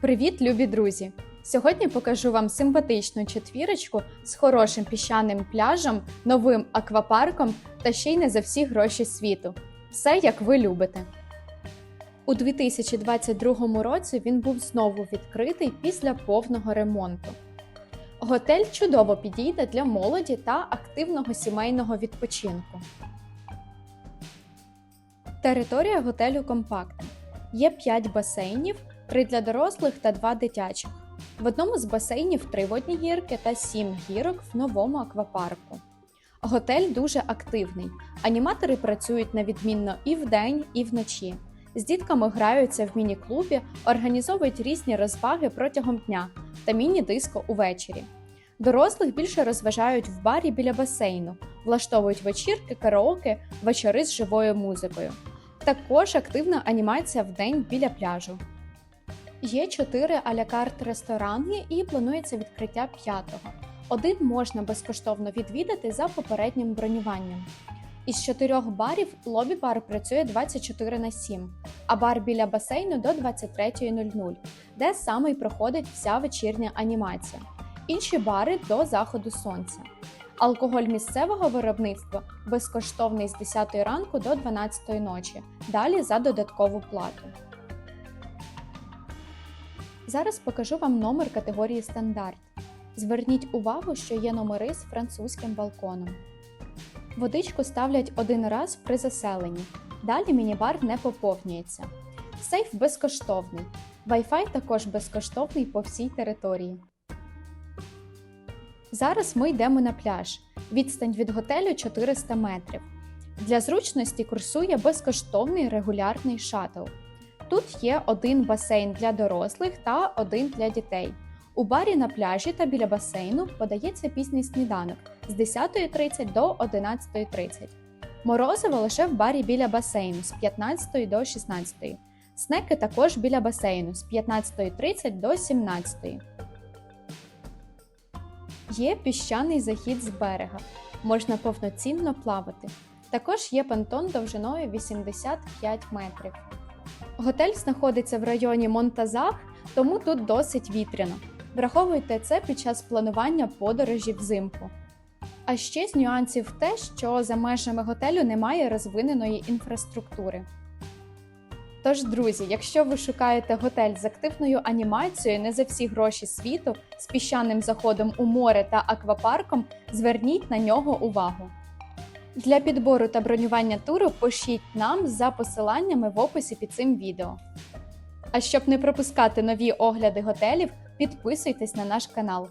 Привіт, любі друзі! Сьогодні покажу вам симпатичну четвірочку з хорошим піщаним пляжем, новим аквапарком та ще й не за всі гроші світу. Все як ви любите. У 2022 році він був знову відкритий після повного ремонту. Готель чудово підійде для молоді та активного сімейного відпочинку. Територія готелю компактна. Є 5 басейнів, 3 для дорослих та 2 дитячих. В одному з басейнів 3 водні гірки та 7 гірок в новому аквапарку. Готель дуже активний. Аніматори працюють на відмінно і вдень, і вночі. З дітками граються в міні-клубі, організовують різні розваги протягом дня та міні-диско увечері. Дорослих більше розважають в барі біля басейну, влаштовують вечірки, караоке, вечори з живою музикою. Також активна анімація в день біля пляжу. Є чотири алякарт ресторани і планується відкриття п'ятого. Один можна безкоштовно відвідати за попереднім бронюванням. Із чотирьох барів лобі-бар працює 24 на 7, а бар біля басейну до 23.00, де саме й проходить вся вечірня анімація. Інші бари до заходу сонця. Алкоголь місцевого виробництва безкоштовний з 10 ранку до 12 ночі, далі за додаткову плату. Зараз покажу вам номер категорії стандарт. Зверніть увагу, що є номери з французьким балконом. Водичку ставлять один раз при заселенні. Далі мінібар не поповнюється. Сейф безкоштовний. Wi-Fi також безкоштовний по всій території. Зараз ми йдемо на пляж. Відстань від готелю 400 метрів. Для зручності курсує безкоштовний регулярний шатл. Тут є один басейн для дорослих та один для дітей. У барі на пляжі та біля басейну подається пізній сніданок з 10.30 до 11.30. Морозиво лише в барі біля басейну з 15 до 16. Снеки також біля басейну з 15.30 до 17. Є піщаний захід з берега. Можна повноцінно плавати. Також є понтон довжиною 85 метрів. Готель знаходиться в районі Монтазах, тому тут досить вітряно. Враховуйте це під час планування подорожі взимку. А ще з нюансів те, що за межами готелю немає розвиненої інфраструктури. Тож, друзі, якщо ви шукаєте готель з активною анімацією не за всі гроші світу, з піщаним заходом у море та аквапарком, зверніть на нього увагу. Для підбору та бронювання туру пишіть нам за посиланнями в описі під цим відео. А щоб не пропускати нові огляди готелів, підписуйтесь на наш канал.